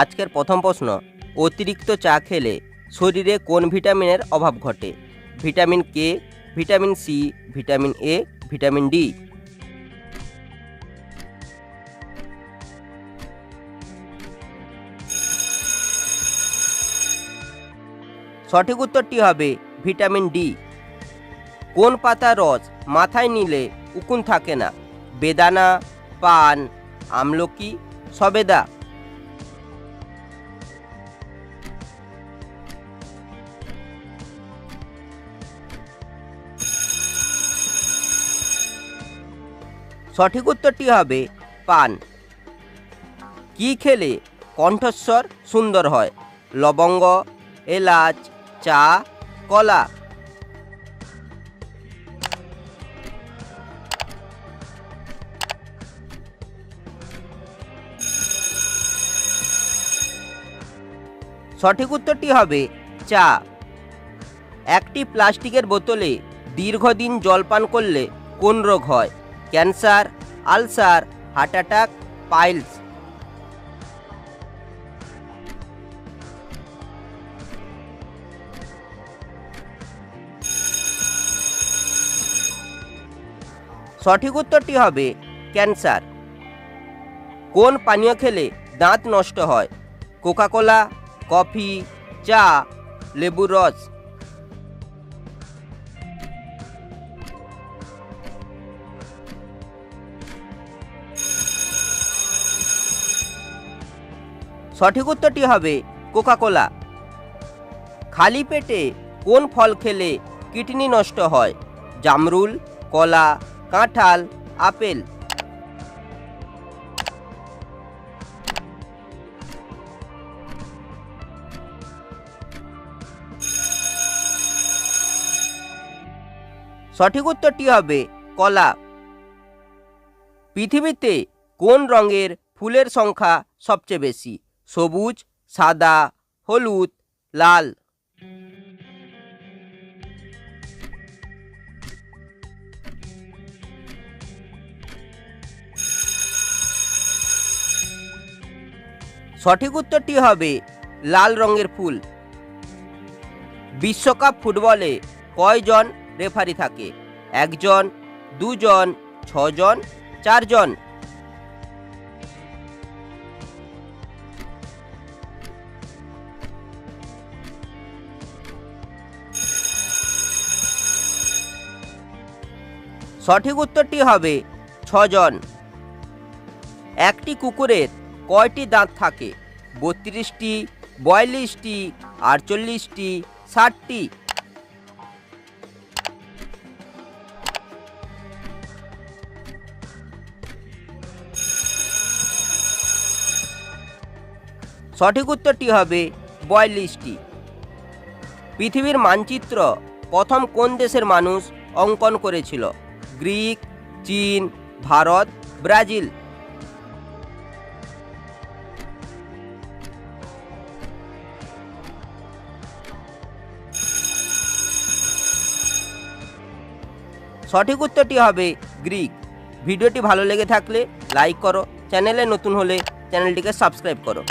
আজকের প্রথম প্রশ্ন, অতিরিক্ত চা খেলে শরীরে কোন ভিটামিনের অভাব ঘটে? Vitamin K vitamin C vitamin A vitamin D সঠিক উত্তরটি হবে ভিটামিন ডি কোন পাতার রস মাথায় নিলে উকুন থাকে না? বেদানা, পান, আমলকি, সবেদা। সঠিক উত্তরটি হবে পান। কি খেলে কণ্ঠস্বর সুন্দর হয়? লবঙ্গ, এলাচ, চা, কলা। সঠিক উত্তরটি হবে চা। একটি প্লাস্টিকের বোতলে দীর্ঘদিন জল পান করলে কোন রোগ হয়? Cancer, ulcer, heart attack, piles. সঠিক উত্তরটি হবে ক্যান্সার। কোন পানীয় খেলে দাঁত নষ্ট হয়? কোকাকোলা, কফি, চা, লেবুর রস। সঠিক উত্তরটি হবে কোকাকোলা। খালি পেটে কোন ফল খেলে কিডনি নষ্ট হয়? জামরুল, কলা, কাঁঠাল, আপেল। সঠিক উত্তরটি হবে কলা। পৃথিবীতে কোন রঙের ফুলের সংখ্যা সবচেয়ে বেশি? সবুজ, সাদা, হলুদ, লাল। সঠিক উত্তরটি হবে লাল রঙের ফুল। বিশ্বকাপ ফুটবলে কয়জন রেফারি থাকে? একজন, দুজন, ছজন, চারজন? সঠিক উত্তরটি হবে ছজন। একটি কুকুরের কয়টি দাঁত থাকে? বত্রিশটি, বয়াল্লিশটি, আটচল্লিশটি, ষাটটি। সঠিক উত্তরটি হবে বয়াল্লিশটি। পৃথিবীর মানচিত্র প্রথম কোন দেশের মানুষ অঙ্কন করেছিল? গ্রিক, চীন, ভারত, ব্রাজিল। সঠিক উত্তরটি হবে গ্রিক। ভিডিওটি ভালো লেগে থাকলে লাইক করো, চ্যানেলে নতুন হলে চ্যানেলটিকে সাবস্ক্রাইব করো।